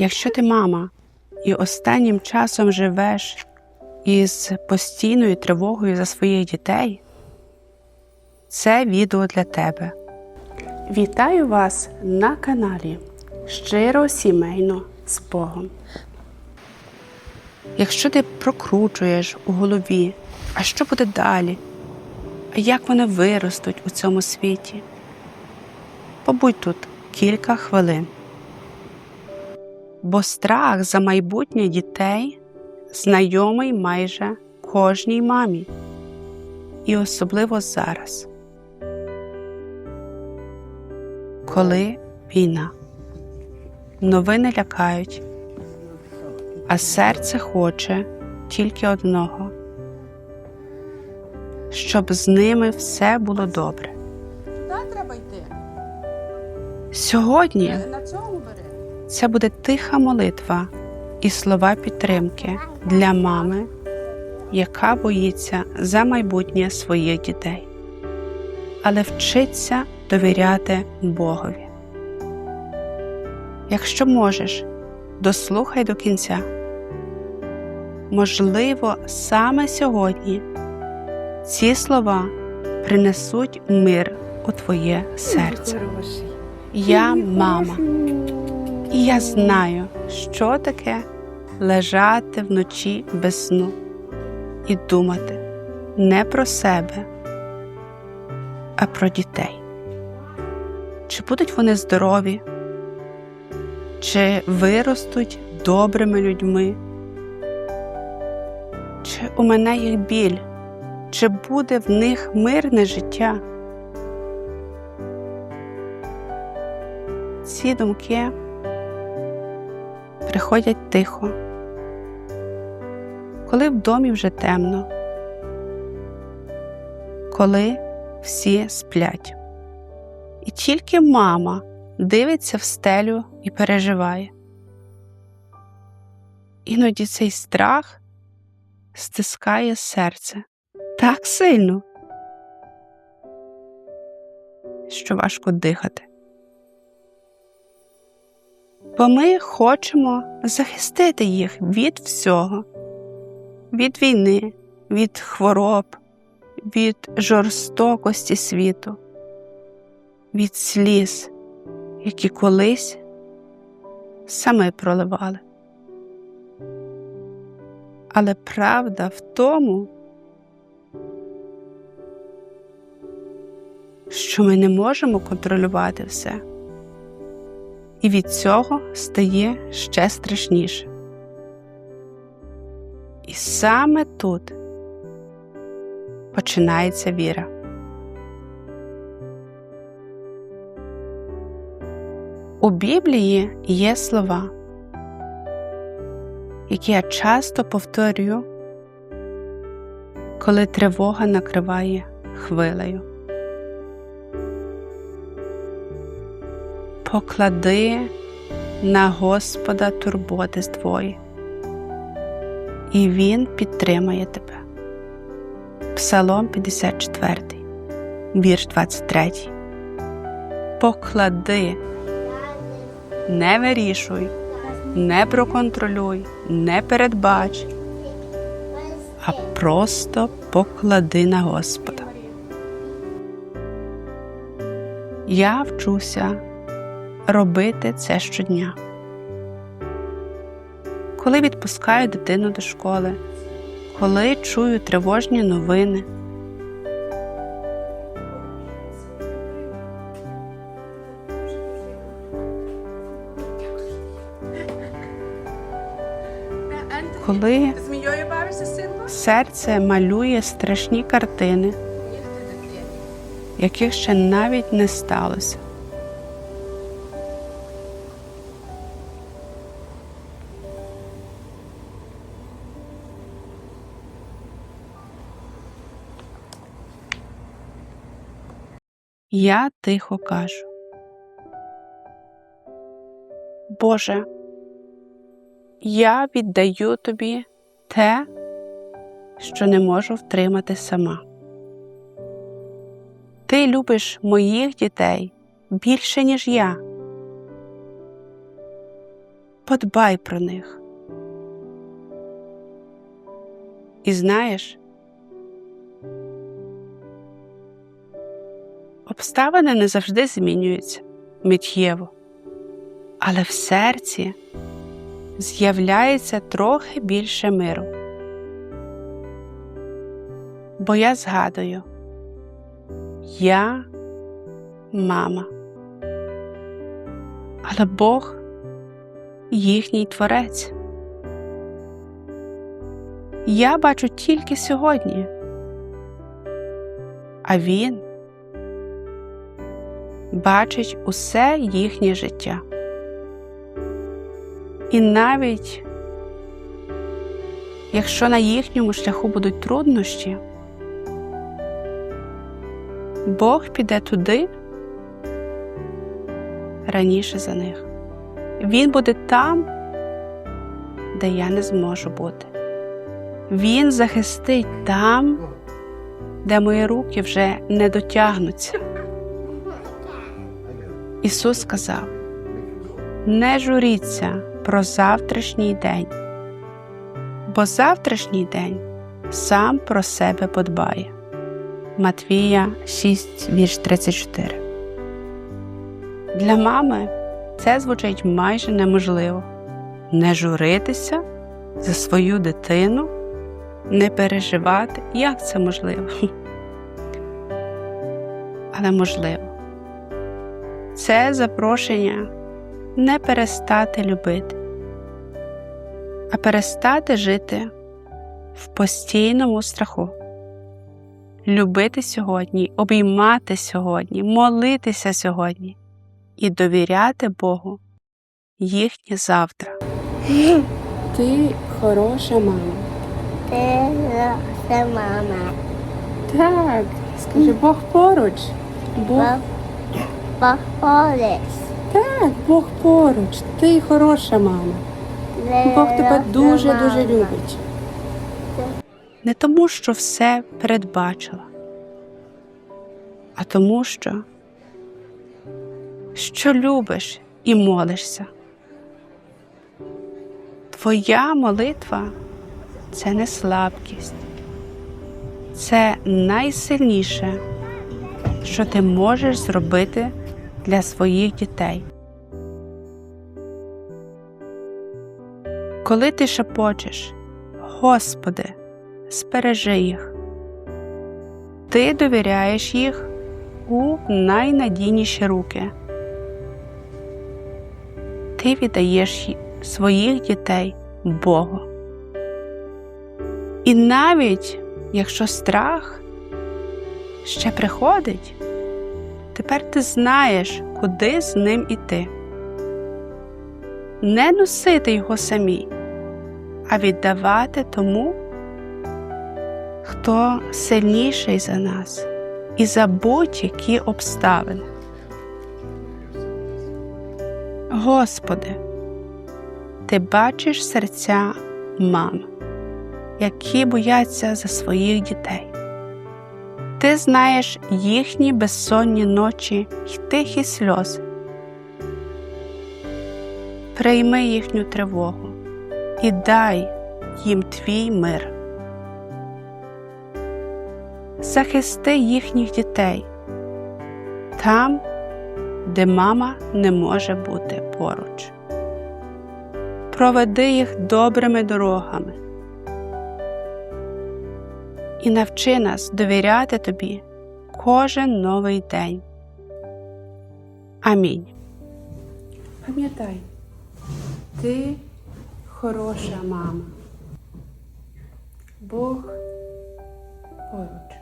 Якщо ти мама і останнім часом живеш із постійною тривогою за своїх дітей, це відео для тебе. Вітаю вас на каналі Щиро сімейно з Богом. Якщо ти прокручуєш у голові, а що буде далі? А як вони виростуть у цьому світі? Побудь тут кілька хвилин. Бо страх за майбутнє дітей знайомий майже кожній мамі, і особливо зараз, коли війна, новини лякають, а серце хоче тільки одного, щоб з ними все було добре. Сьогодні На цьому бери. Це буде тиха молитва і слова підтримки для мами, яка боїться за майбутнє своїх дітей, але вчиться довіряти Богові. Якщо можеш, дослухай до кінця. Можливо, саме сьогодні ці слова принесуть мир у твоє серце. Я мама. І я знаю, що таке лежати вночі без сну і думати не про себе, а про дітей. Чи будуть вони здорові, чи виростуть добрими людьми, чи у мене їх біль, чи буде в них мирне життя? Ці думки приходять тихо, коли в домі вже темно, коли всі сплять. І тільки мама дивиться в стелю і переживає. Іноді цей страх стискає серце так сильно, що важко дихати бо ми хочемо захистити їх від всього, від війни, від хвороб, від жорстокості світу, від сліз, які колись саме проливали. Але правда в тому, що ми не можемо контролювати все і від цього стає ще страшніше. І саме тут починається віра. У Біблії є слова, які я часто повторюю, коли тривога накриває хвилею. Поклади на Господа турботи твої, і Він підтримає тебе. Псалом 54, вірш 23. Поклади, не вирішуй, не проконтролюй, не передбач, а просто поклади на Господа. Я вчуся робити це щодня. Коли відпускаю дитину до школи, коли чую тривожні новини. Коли серце малює страшні картини, яких ще навіть не сталося. Я тихо кажу. Боже, я віддаю тобі те, що не можу втримати сама. Ти любиш моїх дітей більше, ніж я. подбай про них. І знаєш, обставини не завжди змінюються миттєво, але в серці з'являється трохи більше миру. Бо я згадую, я мама, але Бог їхній творець. Я бачу тільки сьогодні, а він бачить усе їхнє життя. І навіть якщо на їхньому шляху будуть труднощі, Бог піде туди раніше за них. Він буде там, де я не зможу бути. Він захистить там, де мої руки вже не дотягнуться. Ісус сказав: не журіться про завтрашній день, бо завтрашній день сам про себе подбає. Матвія 6, вірш 34. Для мами це звучить майже неможливо не журитися за свою дитину, не переживати, як це можливо. Але можливо. Це запрошення не перестати любити, а перестати жити в постійному страху. Любити сьогодні, обіймати сьогодні, молитися сьогодні і довіряти Богу їхнє завтра. Ти хороша мама. Ти це мама. Так, скажи Бог поруч. Бог, Походиш. так, Бог поруч. Ти хороша мама. Бог тебе дуже дуже любить. Не тому, що все передбачила, а тому, що, що любиш і молишся. Твоя молитва це не слабкість, це найсильніше, що ти можеш зробити для своїх дітей. Коли ти шепочеш, Господи, збережи їх, ти довіряєш їх у найнадійніші руки. Ти віддаєш своїх дітей Богу. І навіть якщо страх ще приходить, тепер ти знаєш, куди з ним іти. Не носити його самі, а віддавати тому, хто сильніший за нас і за будь-які обставини. Господи, Ти бачиш серця мам, які бояться за своїх дітей. Ти знаєш їхні безсонні ночі й тихі сльози. Прийми їхню тривогу і дай їм твій мир. Захисти їхніх дітей там, де мама не може бути поруч. Проведи їх добрими дорогами і навчи нас довіряти тобі кожен новий день. Амінь. Пам'ятай, ти хороша мама. Бог поруч.